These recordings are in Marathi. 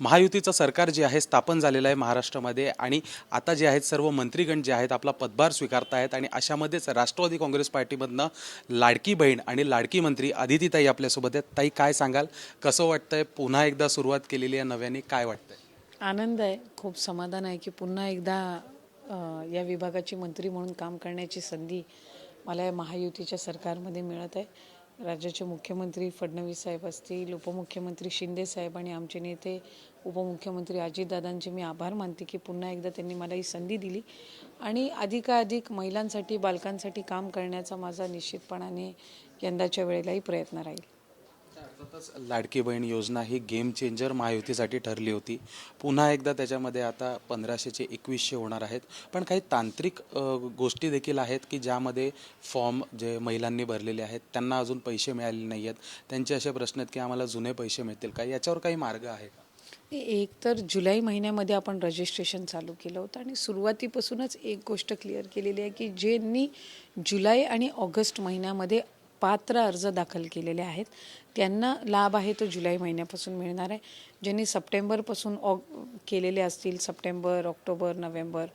महायुतीचं सरकार जे आहे स्थापन झालेलं आहे महाराष्ट्रामध्ये आणि आता जे आहेत सर्व मंत्रीगण जे आहेत आपला पदभार स्वीकारतायत आणि अशामध्येच राष्ट्रवादी काँग्रेस पार्टीमधनं लाडकी बहीण आणि लाडकी मंत्री आदितीताई आपल्यासोबत आहेत. ताई काय सांगाल? कसं वाटतंय? पुन्हा एकदा सुरुवात केलेली आहे नव्याने काय वाटतंय? आनंद आहे. खूप समाधान आहे की पुन्हा एकदा या विभागाची मंत्री म्हणून काम करण्याची संधी मला या महायुतीच्या सरकारमध्ये मिळत आहे. राज्याचे मुख्यमंत्री फडणवीस साहेब असतील उपमुख्यमंत्री शिंदे साहेब आणि आमचे नेते उपमुख्यमंत्री अजितदादांचे मी आभार मानते की पुन्हा एकदा त्यांनी मला ही संधी दिली. आणि अधिकाधिक महिलांसाठी बालकांसाठी काम करण्याचा माझा निश्चितपणाने यंदाच्या वेळेलाही प्रयत्न राहील. अर्थातच लाडकी बहीण योजना ही गेम चेंजर महायुतीसाठी ठरली होती. पुन्हा एकदा त्याच्यामध्ये आता पंधराशेचे एकवीसशे होणार आहेत. पण काही तांत्रिक गोष्टी देखील आहेत की ज्यामध्ये फॉर्म जे महिलांनी भरलेले आहेत त्यांना अजून पैसे मिळाले नाही आहेत. त्यांचे असे प्रश्न आहेत की आम्हाला जुने पैसे मिळतील का? याच्यावर काही मार्ग आहे का? एक तर जुलै महिन्यामध्ये आपण रजिस्ट्रेशन चालू केलं होतं आणि सुरुवातीपासूनच एक गोष्ट क्लिअर केलेली आहे की ज्यांनी जुलै आणि ऑगस्ट महिन्यामध्ये पात्र अर्ज दाखल केलेले आहेत. त्यांना लाभ आहे तो जुलै महिन्यापासून मिळणार आहे. ज्यांनी सप्टेंबरपासून ऑग केलेले असतील सप्टेंबर ऑक्टोबर नोव्हेंबर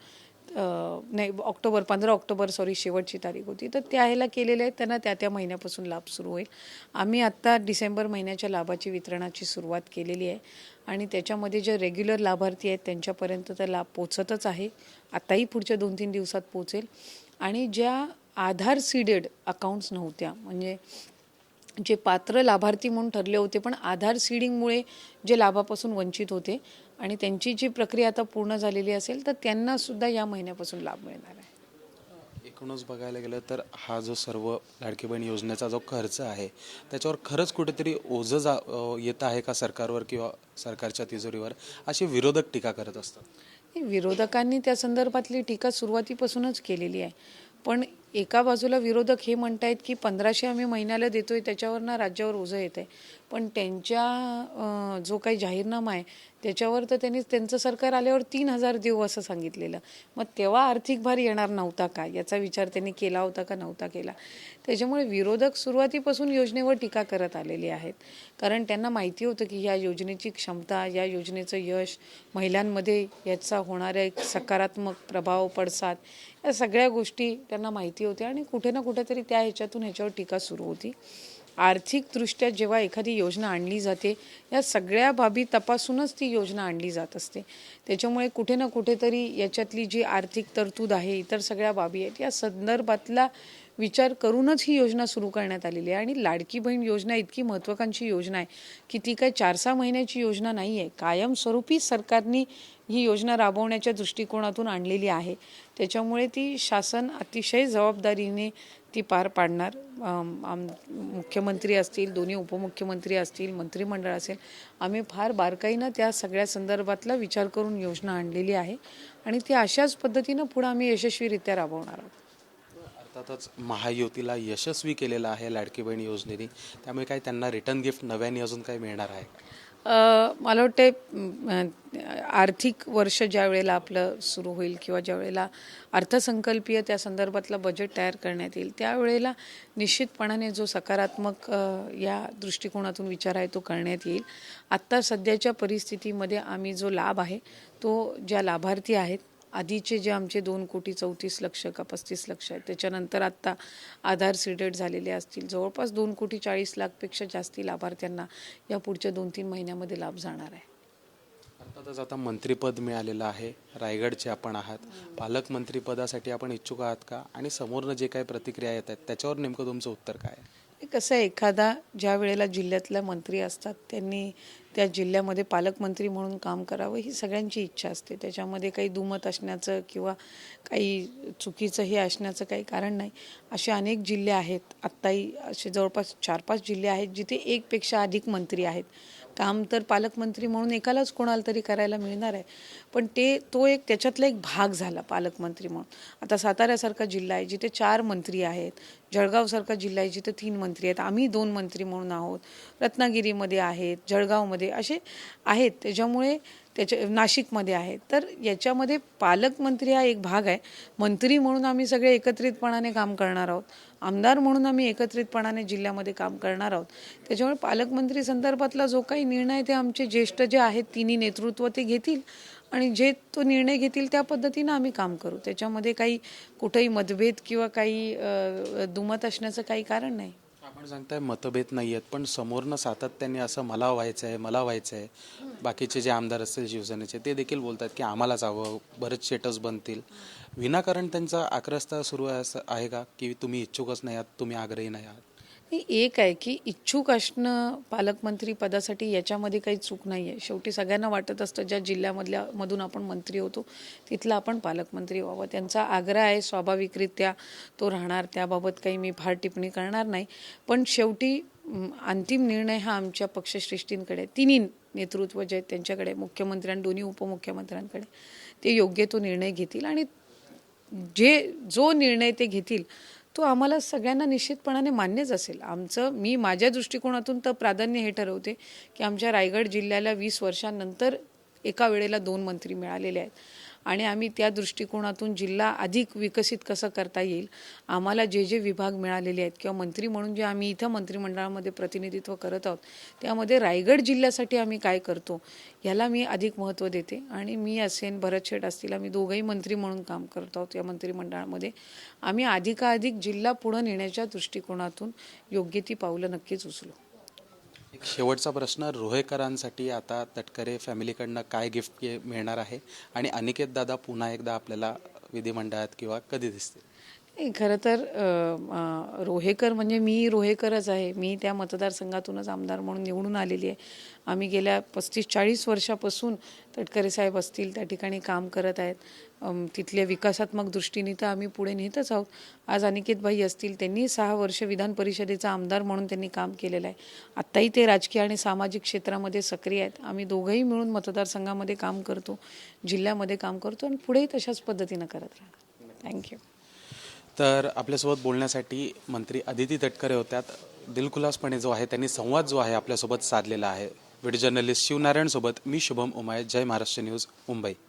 नाही ऑक्टोबर पंधरा ऑक्टोबर सॉरी शेवटची तारीख होती. तर त्या ह्याला केलेले आहेत. त्यांना त्या त्या महिन्यापासून लाभ सुरू होईल. आम्ही आत्ता डिसेंबर महिन्याच्या लाभाची वितरणाची सुरुवात केलेली आहे. आणि त्याच्यामध्ये जे रेग्युलर लाभार्थी आहेत त्यांच्यापर्यंत तर लाभ पोचतच आहे. आत्ताही पुढच्या दोन तीन दिवसात पोचेल. आणि ज्या आधार सीडेड अकाउंट्स नव्हत्या. म्हणजे जे पात्र लाभार्थी म्हणून ठरले होते पण आधार सीडिंगमुळे जे लाभापासून वंचित होते आणि त्यांची जी प्रक्रिया आता पूर्ण झालेली असेल तर त्यांना सुद्धा या महिन्यापासून लाभ मिळणार आहे. एकूणच बघायला गेलं तर हा जो सर्व लाडकी बहीण योजनेचा जो खर्च आहे त्याच्यावर खरंच कुठेतरी ओझं जा येत आहे का सरकारवर किंवा सरकारच्या तिजोरीवर? अशी विरोधक टीका करत असतात. हे विरोधकांनी त्या संदर्भातली टीका सुरुवातीपासूनच केलेली आहे. पण एका बाजूला विरोधक हे म्हणतायत की पंधराशे आम्ही महिन्याला देतोय त्याच्यावरनं राज्यावर ओझं येत आहे पण त्यांच्या जो काही जाहीरनामा आहे त्याच्यावर तर त्यांनी त्यांचं सरकार आल्यावर तीन हजार देऊ असं सांगितलेलं. मग तेव्हा आर्थिक भार येणार नव्हता का? याचा विचार त्यांनी केला होता का नव्हता केला? त्याच्यामुळे विरोधक सुरुवातीपासून योजनेवर टीका करत आलेले आहेत. कारण त्यांना माहिती होतं की या योजनेची क्षमता या योजनेचं यश महिलांमध्ये याचा होणारा एक सकारात्मक प्रभाव पडसाद या सगळ्या गोष्टी त्यांना माहिती होत्या आणि कुठे ना कुठेतरी त्या ह्याच्यातून ह्याच्यावर टीका सुरू होती. आर्थिकदृष्ट्या जेव्हा एखादी योजना आणली जाते या सगळ्या बाबी तपासूनच ती योजना आणली जात असते. त्याच्यामुळे कुठे ना कुठेतरी याच्यातली जी आर्थिक तरतूद आहे इतर सगळ्या बाबी आहेत या संदर्भातला विचार करूनच ही योजना सुरू करण्यात आलेली आहे. आणि लाडकी बहीण योजना इतकी महत्त्वाकांक्षी योजना आहे की ती काय चार सहा महिन्याची योजना नाही आहे कायमस्वरूपी सरकारनी ही योजना राबवण्याच्या दृष्टिकोनातून आणलेली आहे. त्याच्यामुळे ती शासन अतिशय जबाबदारीने ती पार पाडणार. मुख्यमंत्री असतील दोन्ही उपमुख्यमंत्री असतील मंत्रिमंडळ असेल आम्ही फार बारकाईनं त्या सगळ्या संदर्भातला विचार करून योजना आणलेली आहे. आणि ती अशाच पद्धतीनं पुढं आम्ही यशस्वीरित्या राबवणार आहोत. अर्थातच महायुतीला यशस्वी केलेलं आहे लाडकी बहीण योजनेने. त्यामुळे काय त्यांना रिटर्न गिफ्ट नव्याने अजून काही मिळणार आहे? मला वाटते आर्थिक वर्ष ज्या वेळेला आपलं सुरू होईल किंवा ज्या वेळेला अर्थसंकल्पीय त्या संदर्भातलं बजेट तयार करण्यात येईल त्यावेळेला निश्चितपणाने जो सकारात्मक या दृष्टिकोनातून विचार आहे तो करण्यात येईल. आत्ता सध्याच्या परिस्थितीमध्ये आम्ही जो लाभ आहे तो ज्या लाभार्थी आहेत आधीचे जे आमचे दोन कोटी चौतीस लक्ष का पस्तीस लक्ष आहेत त्याच्यानंतर आत्ता आधार सीडेड झालेले असतील. जवळपास दोन कोटी चाळीस लाखपेक्षा जास्ती लाभार्थ्यांना या पुढच्या दोन तीन महिन्यामध्ये लाभ जाणार आहे. अर्थातच आता मंत्रीपद मिळालेलं आहे. रायगडचे आपण आहात. पालकमंत्रीपदासाठी आपण इच्छुक आहात का? आणि समोरनं जे काही प्रतिक्रिया येत आहेत त्याच्यावर नेमकं तुमचं उत्तर काय आहे? हे कसं आहे एखादा ज्या वेळेला जिल्ह्यातल्या मंत्री असतात त्यांनी त्या जिल्ह्यामध्ये पालकमंत्री म्हणून काम करावं ही सगळ्यांची इच्छा असते. त्याच्यामध्ये काही दुमत असण्याचं किंवा काही चुकीचं हे असण्याचं काही कारण नाही. असे अनेक जिल्हे आहेत. आत्ताही असे जवळपास चार पाच जिल्हे आहेत जिथे एकपेक्षा अधिक मंत्री आहेत. काम तर पालकमंत्री म्हणून एकालाच कोणाला तरी करायला मिळणार आहे. पण ते तो एक त्याच्यातला एक भाग झाला पालकमंत्री म्हणून. आता साताऱ्यासारखा जिल्हा आहे जिथे चार मंत्री आहेत जळगावसारखा जिल्हा आहे जिथे तीन मंत्री आहेत आम्ही दोन मंत्री म्हणून आहोत. रत्नागिरीमध्ये आहेत जळगावमध्ये असे आहेत. त्याच्यामुळे त्याच्या नाशिकमध्ये आहे. तर याच्यामध्ये पालकमंत्री हा एक भाग आहे. मंत्री म्हणून आम्ही सगळे एकत्रितपणाने काम करणार आहोत. आमदार म्हणून आम्ही एकत्रितपणाने जिल्ह्यामध्ये काम करणार आहोत. त्याच्यामुळे पालकमंत्री संदर्भातला जो काही निर्णय ते आमचे ज्येष्ठ जे आहेत तिन्ही नेतृत्व ते घेतील. आणि जे तो निर्णय घेतील त्या पद्धतीनं आम्ही काम करू. त्याच्यामध्ये काही कुठेही मतभेद किंवा काही दुमत असण्याचं काही कारण नाही. आपण सांगताय मतभेद नाही आहेत पण समोरनं सातत्याने असं मला व्हायचं आहे मला व्हायचं आहे बाकीचे जे आमदार असतील शिवसेनेचे ते देखील बोलतात की आम्हालाच हवं बरेच शेटर्स बनतील. विनाकारण त्यांचा आक्रस्ता सुरू आहे असं आहे का? की तुम्ही इच्छुकच नाही आहात तुम्ही आग्रही नाही आहात? एक आहे की इच्छुक असणं पालकमंत्री पदासाठी याच्यामध्ये काही चूक नाही आहे शेवटी सगळ्यांना वाटत असतं ज्या जिल्ह्यामधल्या मधून आपण मंत्री होतो तिथला आपण पालकमंत्री व्हावं. त्यांचा आग्रह आहे स्वाभाविकरित्या तो राहणार त्याबाबत काही मी फार टिप्पणी करणार नाही. पण शेवटी अंतिम निर्णय हा आमच्या पक्षश्रेष्ठींकडे तिन्ही नेतृत्व जे आहेत त्यांच्याकडे मुख्यमंत्री आणि दोन्ही उपमुख्यमंत्र्यांकडे ते योग्य तो निर्णय घेतील. आणि जे जो निर्णय ते घेतील तो आम्हाला सगळ्यांना निश्चितपणाने मान्यच असेल. आमचं मी माझ्या दृष्टिकोनातून तर प्राधान्य हे ठरवते की आमच्या रायगड जिल्ह्याला वीस वर्षांनंतर एका वेळेला दोन मंत्री मिळालेले आहेत. आणि आम्ही त्या दृष्टिकोनातून जिल्हा अधिक विकसित कसं करता येईल आम्हाला जे जे विभाग मिळालेले आहेत किंवा मंत्री म्हणून जे आम्ही इथं मंत्रिमंडळामध्ये प्रतिनिधित्व करत आहोत त्यामध्ये रायगड जिल्ह्यासाठी आम्ही काय करतो ह्याला मी अधिक महत्त्व देते. आणि मी असेन भरत शेठ असतील आम्ही दोघंही मंत्री म्हणून काम करत आहोत या मंत्रिमंडळामध्ये. आम्ही अधिकाधिक जिल्हा पुढं नेण्याच्या दृष्टिकोनातून योग्य ती पावलं नक्कीच उचलू. शेवटचा प्रश्न रोहेकरांसाठी आता तटकरे फॅमिलीकडनं काय गिफ्ट मिळणार आहे? आणि अनिकेत दादा पुन्हा एकदा आपल्याला विधिमंडळात किंवा कधी दिसतील? खरं तर रोहेकर म्हणजे मी रोहेकरच आहे. मी त्या मतदारसंघातूनच आमदार म्हणून निवडून आलेली आहे. आम्ही गेल्या पस्तीस चाळीस वर्षापासून तटकरे साहेब असतील त्या ठिकाणी काम करत आहेत. तिथल्या विकासात्मक दृष्टीने तर आम्ही पुढे नेतच आहोत. आज अनिकेत भाई असतील त्यांनी सहा वर्ष विधान परिषदेचा आमदार म्हणून त्यांनी काम केलेलं आहे. आत्ताही ते राजकीय आणि सामाजिक क्षेत्रामध्ये सक्रिय आहेत. आम्ही दोघंही मिळून मतदारसंघामध्ये काम करतो जिल्ह्यामध्ये काम करतो आणि पुढेही तशाच पद्धतीनं करत राहणार. थँक्यू तर आपल्यासोबत बोलण्यासाठी मंत्री अदिती तटकरे होत्यात. दिलखुलासपणे जो आहे त्यांनी संवाद जो आहे आपल्यासोबत साधलेला आहे. व्हिडिओ जर्नलिस्ट शिवनारायण सोबत मी शुभम उमाय. जय महाराष्ट्र न्यूज मुंबई.